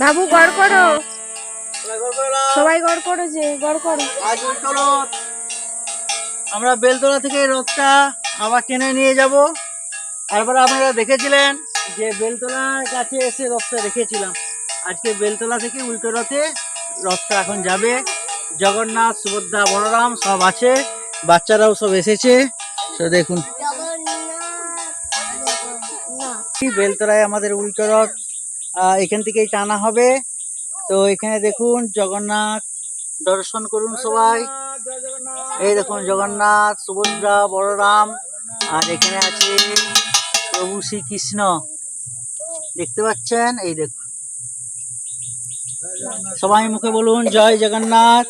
বাবু গড় করো। সবাই গড় করো। যে গড় করো। আমরা বেলতলা থেকে রথটা আবার টেনে নিয়ে যাব। তারপরে আপনারা দেখেছিলেন যে বেলতলার কাছে এসে রথটা রেখেছিলাম। আজকে বেলতলা থেকে উল্টো রথে রথটা এখন যাবে। জগন্নাথ সুভদ্রা বলরাম সব আছে। বাচ্চারাও সব এসেছে। তো দেখুন। জগন্নাথ। বেলতলায় আমাদের উল্টো রথ। এখান থেকেই টানা হবে। তো এখানে দেখুন জগন্নাথ দর্শন করুন সবাই। এই দেখুন জগন্নাথ সুভদ্রা বলরাম আর এখানে আছে প্রভু শ্রীকৃষ্ণ। দেখতে পাচ্ছেন? এই দেখুন। সবাই মুখে বলুন জয় জগন্নাথ।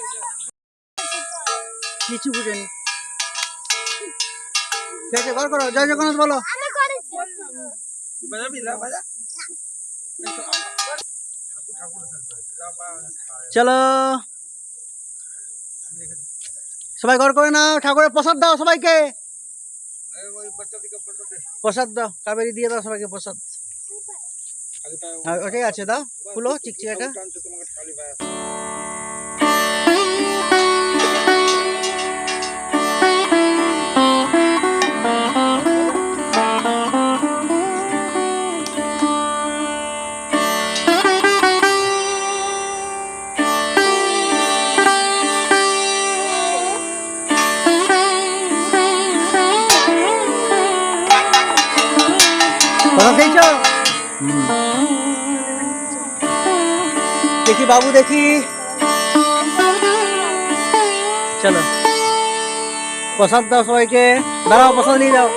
কিছু বুঝেনি ঠিক আছে করো জয় জগন্নাথ বলো। আমি করেছি। চলো। সবাই ঘর করে নাও ঠাকুরের প্রসাদ দাও সবাইকে। প্রসাদ দাও কাবেরি দিয়ে দাও সবাইকে প্রসাদ। হ্যাঁ, ওটাই আছে দাও। খুলো চিকচিকাটা দেখি বাবু, দেখি। চলো। প্রসাদ দাও সবাইকে। দাঁড়াও, প্রসাদ নিয়ে যাও।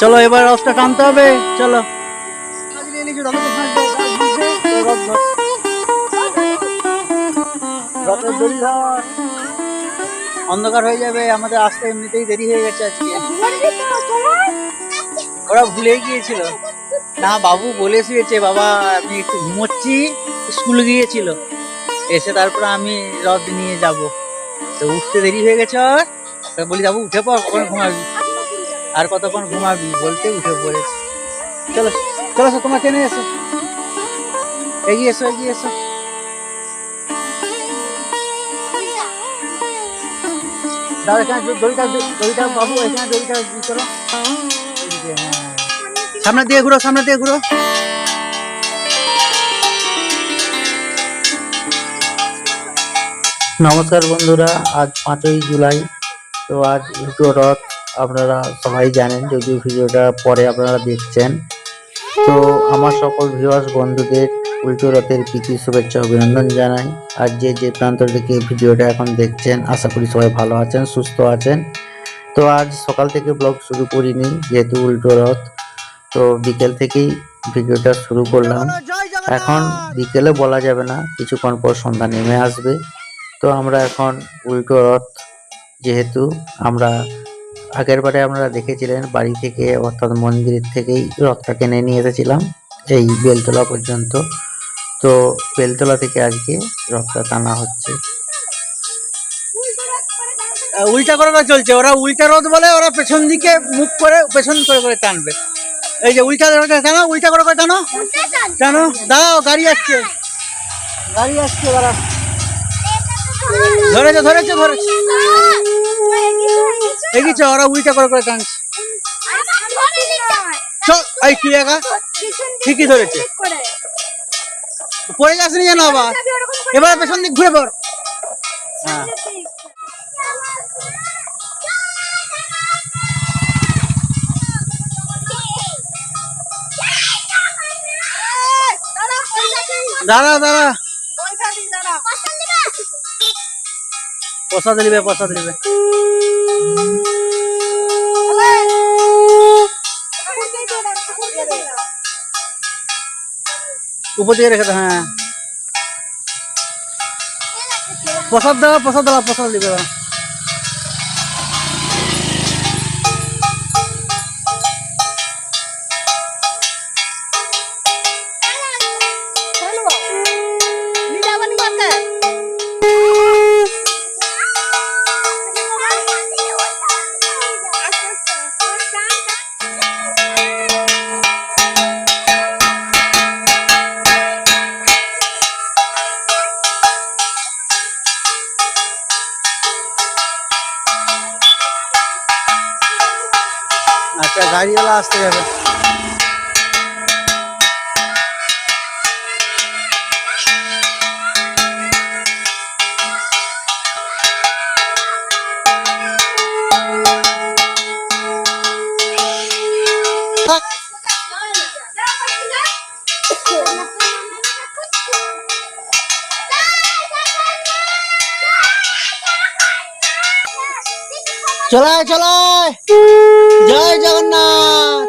চলো, এবার রথটা টানতে হবে। চলো। রথের দড়ি ধর অন্ধকার হয়ে যাবে আমাদের আসতে এমনিতেই দেরি হয়ে গেছে আজকে। ওরা ভুলে গিয়েছিল। না বাবু বলে শুয়েছে বাবা আমি একটু ঘুমোচ্ছি। স্কুল গিয়েছিল। এসে তারপরে আমি রথ নিয়ে যাব। তো উঠতে দেরি হয়ে গেছে ওর বলি যাব উঠে পড় কখন ঘুমাবি? আর কতক্ষণ ঘুমাবি? বলতে উঠে পড়েছে। চলো চলো তোমার টেনে এসো। এগিয়ে এসো এগিয়ে এসো। সামনে দিয়ে ঘুরো, সামনে দিয়ে ঘুরো। নমস্কার বন্ধুরা, আজ পাঁচই জুলাই, তো আজ দুটো রথ আপনারা সবাই জানেন, যদিও ভিডিওটা পরে আপনারা দেখছেন। তো আমার সকল ভিউয়ার্স বন্ধুদের উল্টো রথের প্রীতি শুভেচ্ছা অভিনন্দন জানাই। আর যে যে প্রান্ত থেকে ভিডিওটা এখন দেখছেন আশা করি সবাই ভালো আছেন সুস্থ আছেন। তো আজ সকাল থেকে ব্লগ শুরু করিনি যেহেতু উল্টো রথ তো বিকেল থেকেই ভিডিওটা শুরু করলাম। এখন বিকেলে বলা যাবে না কিছুক্ষণ পর সন্ধ্যা নেমে আসবে। তো আমরা এখন উল্টো রথ যেহেতু আমরা আগের বারে আপনারা দেখেছিলেন বাড়ি থেকে অর্থাৎ মন্দির থেকেই রথটা টেনে নিয়ে এসেছিলাম এই বেলতলা পর্যন্ত। তো বেলতলা থেকে আজকে রথটা টানা হচ্ছে। উল্টা করে করে চলছে। ওরা উল্টা রথ বলে ওরা পেছন দিকে মুখ করে পেছন করে করে টানবে। এই যে উল্টা রথ টানো উল্টা করে করে টানো। টানো দাও গাড়ি আসছে। গাড়ি আসছে ওরা ধরেছে ধরেছে ধরেছে। এগিয়েছে ওরা উল্টা করে করে টানছে। চল এই তুই একা? ঠিকই ধরেছে। পড়ে যাসনি যেন আবার? এবার পেছন দিক ঘুরে পড়। হ্যাঁ দাঁড়া। দাঁড়া প্রসাদ নিবে প্রসাদ নিবে উপর দিকে রেখে দাও, হ্যাঁ। প্রসাদ দাও প্রসাদ দাও প্রসাদ দিবে গাড়িওয়ালা আসতে যাবে। চলায় চলায় জয় জগন্নাথ।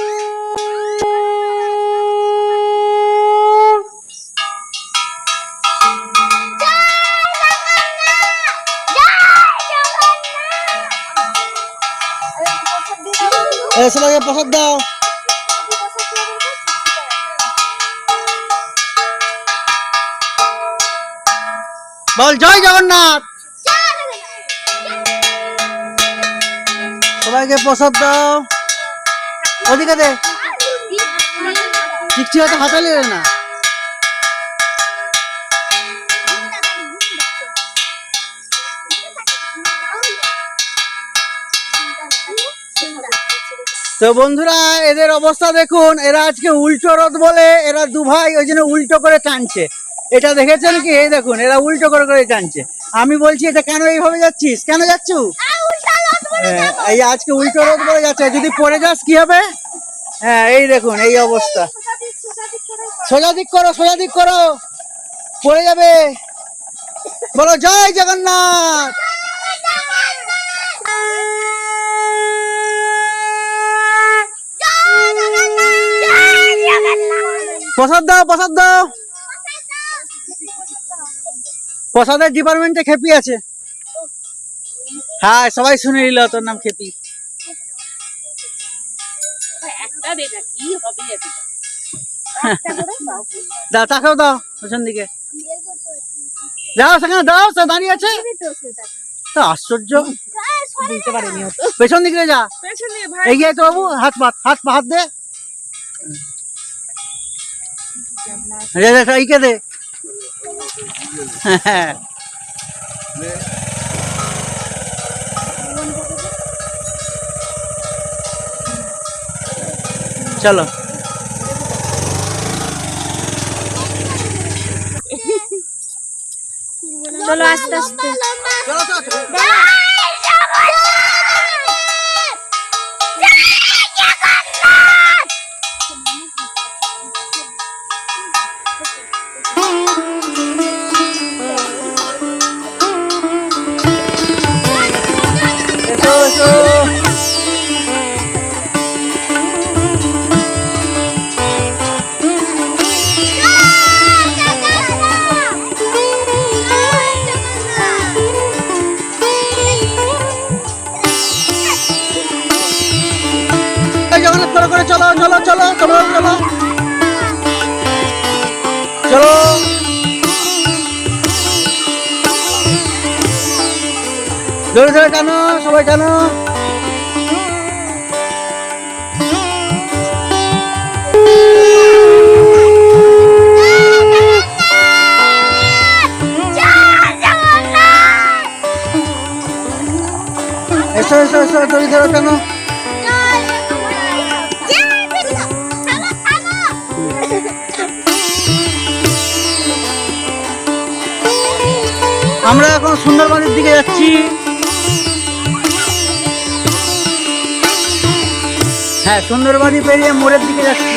সবাইকে প্রসাদ দাও। বল জয় জগন্নাথ। সবাইকে প্রসাদ দাও। ওদিকে দে। না। তো বন্ধুরা, এদের অবস্থা দেখুন, এরা আজকে উল্টো রথ বলে, এরা দু ভাই ওই জন্য উল্টো করে টানছে। এটা দেখেছেন কি? এই দেখুন, এরা উল্টো করে করে টানছে। আমি বলছি, এটা কেন এইভাবে যাচ্ছিস? কেন যাচ্ছু? এই আজকে উল্টো রথ বলে যাচ্ছে যদি পড়ে যাস কি হবে? হ্যাঁ এই দেখুন এই অবস্থা। সোজা দিক করো সোজা দিক করো। পড়ে যাবে। বলো জয় জগন্নাথ! প্রসাদ দাও প্রসাদ দাও। প্রসাদের ডিপার্টমেন্টে খেপি আছে। হ্যাঁ সবাই শুনে নিল তোর নাম খেপি। দাও। তাকেও দাও পেছন দিকে। যাও সেখানে দাও সে দাঁড়িয়ে আছে। তা আশ্চর্য। বুঝতে পারিনি পেছন দিকে যা। পেছনে ভাই। এগিয়ে তো বাবু হাত পা হাত পা হাত দে। এইকে দে। হ্যাঁ চলো। চলো আস্তে আস্তে। করে করে চলো চলো চলো চলো চলো চলো। ধরে ধরে টানো, সবাই টানো। এসো এসো এসো, ধরে ধরে টানো। এখন সুন্দরবনের দিকে যাচ্ছি। হ্যাঁ সুন্দরবনই পেরিয়ে মোড়ের দিকে যাচ্ছি।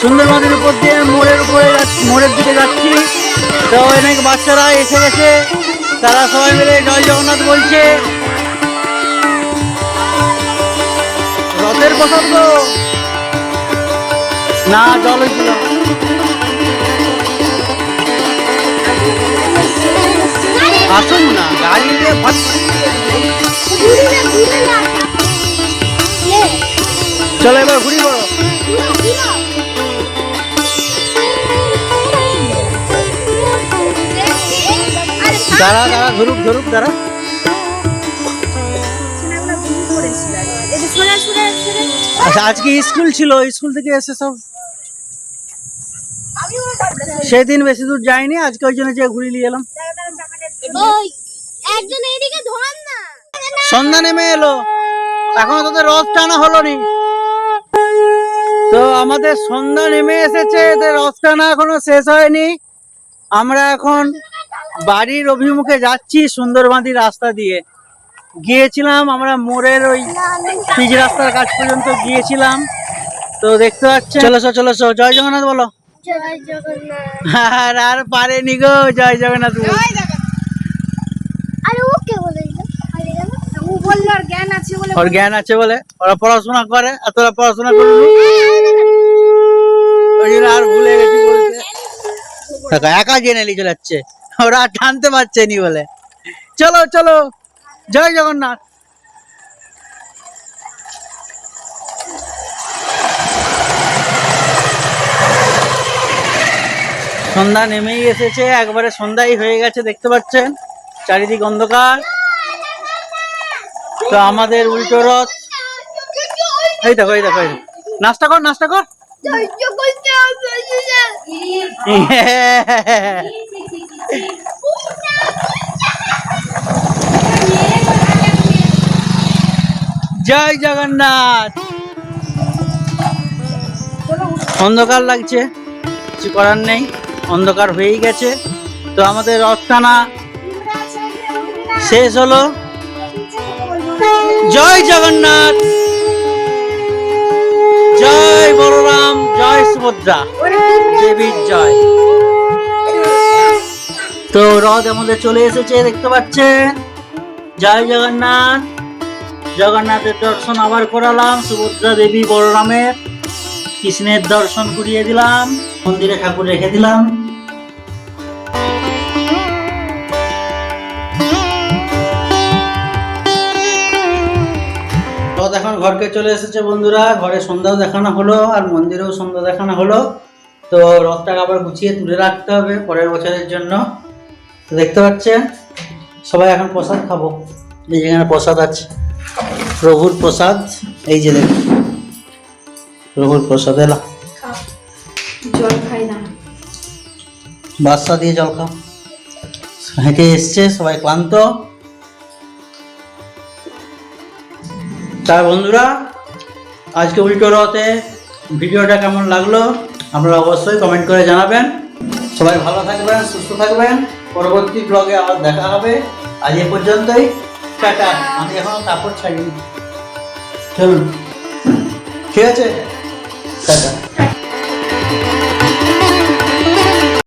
সুন্দরবনের উপর দিয়ে মোড়ের উপরে মোড়ের দিকে যাচ্ছি। তো অনেক বাচ্চারা এসে গেছে। তারা সবাই মিলে জয় জগন্নাথ বলছে। রথের পছন্দ না, জল হয়েছিল। আসুন না গাড়ি নিয়ে চলো এবার ঘুরি বড় দাঁড়া দাঁড়া, ধরুক ধরুক, দাঁড়া। আচ্ছা আজকে স্কুল ছিল স্কুল থেকে এসে সব। সেদিন বেশি দূর যাইনি, আজকে ওই জন্য যে ঘুরি নিয়ে এলাম। ওই একজন এদিকে ধর না। সন্ধ্যা নেমে এলো। এখনও তোদের রথ টানা হলো নি তো আমাদের সন্ধ্যা নেমে এসেছে এদের রথ টানা এখনও শেষ হয়নি। আমরা এখন বাড়ির অভিমুখে যাচ্ছি সুন্দরবাঁধি রাস্তা দিয়ে। গিয়েছিলাম আমরা মোড়ের ওই পিচ রাস্তার কাছ পর্যন্ত গিয়েছিলাম। তো দেখতে পাচ্ছি চলো সো চলো সো জয় জগন্নাথ বলো। জয় জগন্নাথ। আর আর পারেনি গো জয় জগন্নাথ বলো। আরে ও কে বলে দিল আরে জানো ও বলল আর জ্ঞান আছে বলে ওর জ্ঞান আছে বলে ওরা পড়াশোনা করে আর তোরা পড়াশোনা করবি আর ভুলে গেছি বলতে। দেখো একা জেনে নিয়ে চলে যাচ্ছে। ওরা টানতে পারছে নি বলে। চলো চলো। জয় জগন্নাথ। সন্ধ্যা নেমেই এসেছে একবারে সন্ধ্যাই হয়ে গেছে দেখতে পাচ্ছেন? চারিদিক অন্ধকার। তো আমাদের উল্টো রথ। এই দেখো এই দেখো নাস্তা কর নাস্তা কর। জয় জগন্নাথ। অন্ধকার লাগছে, কিছু করার নেই, অন্ধকার হয়েই গেছে। তো আমাদের রথ টানা শেষ হলো। জয় জগন্নাথ। জয় বলরাম, জয় সুভদ্রা। দেবীর জয়। তো রথ আমাদের চলে এসেছে, দেখতে পাচ্ছেন? জয় জগন্নাথ। জগন্নাথের দর্শন আবার করালাম, সুভদ্রা দেবী বলরামের। কৃষ্ণের দর্শন করিয়ে দিলাম, মন্দিরে ঠাকুর রেখে দিলাম। ঘরকে চলে এসেছে বন্ধুরা ঘরে সন্ধ্যাও দেখানো হলো আর মন্দিরেও সন্ধ্যা দেখানো হলো। তো রথটাকে আবার গুছিয়ে তুলে রাখতে হবে পরের বছরের জন্য। তো দেখতে পাচ্ছেন সবাই এখন প্রসাদ খাব। এই যেখানে প্রসাদ আছে প্রভুর প্রসাদ। এই যে দেখুন প্রভুর প্রসাদ এলা। জল খাই না। বাদশা দিয়ে জল খাও। হেঁটে এসছে সবাই ক্লান্ত। তার বন্ধুরা, আজকে উল্টো রথে ভিডিওটা কেমন লাগল আপনারা অবশ্যই কমেন্ট করে জানাবেন। সবাই ভালো থাকবেন, সুস্থ থাকবেন। পরবর্তী ব্লগে আবার দেখা হবে। আজ এ পর্যন্তই। টাটা। আমি এখনও কাপড় ছাড়িনি। চলুন। ঠিক আছে টাটা।